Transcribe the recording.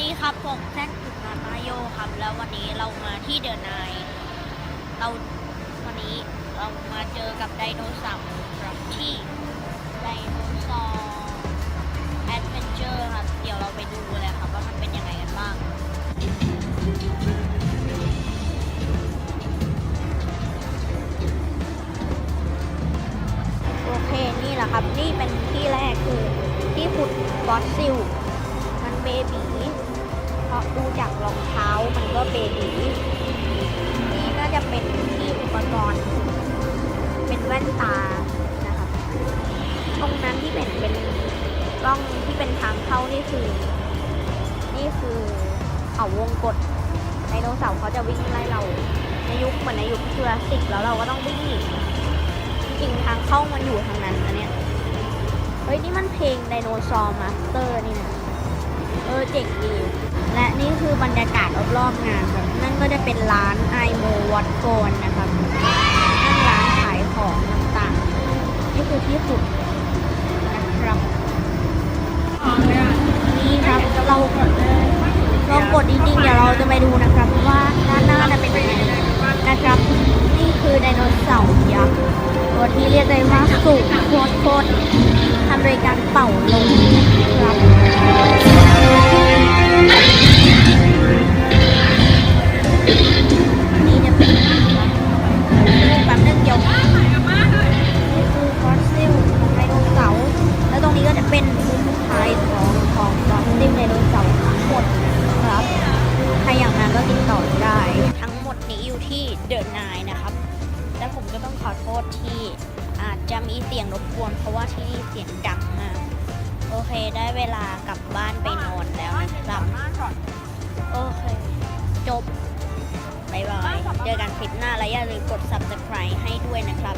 ดีครับผมแซคสุนามาโยครับ แล้ววันนี้เรามาที่เดอะไนเราวันนี้เรามาเจอกับไดโนเสาร์ครับที่ไดโนเสาร์แอดเวนเจอร์ครับเดี๋ยวเราไปดูเลยครับว่ามันเป็นยังไงกันบ้างโอเคนี่แหละครับนี่เป็นที่แรกคือที่ขุดฟอสซิลมันเบบีเพ ราะดูจากรองเท้ามันก็เบบีนี่ก็จะเป็นที่อุปกรณ์ เป็นแว่นตานะครับตรงนั้นที่เป็นเป็นกล้องที่เป็นทางเข้านี่คือ นี่คือเขาวงกดไดโนเสาร์เขาจะวิ่งไล่เราในยุคเหมือนในยุคจูราสสิกแล้วเราก็ต้องวิ่งหนีจริงทางเข้ามันอยู่ทางนั้นนะเนี่ยเฮ้ยนี่มันเพลงไดโนเสาร์มาสเตอร์นี่นะเออเจ๋งดี และนี่คือบรรยากาศรอบๆงานครับนั่นก็จะเป็นร้านไอโมวัตโกนนะครับนั่นร้านขายของต่างๆ นี่คือที่ขุดนะครับนี่ครับเราลองกดจริงๆเดี๋ยวเราจะไปดูนะครับว่าด้านหน้าจะเป็นยังไงนะครับนี่คือไดโนเสาร์ยักษ์ตัวที่เรียกได้ว่าสูงโคตรทำโดยการเป่าลม เดอะนายนะครับ และผมก็ต้องขอโทษที่อาจจะมีเสียงรบกวน เพราะว่าที่นี่เสียงดังมาก โอเคได้เวลากลับบ้านไปนอนแล้วนะครับ โอเค จบบายบาย เจอกันคลิปหน้าและอย่าลืมกด subscribe ให้ด้วยนะครับ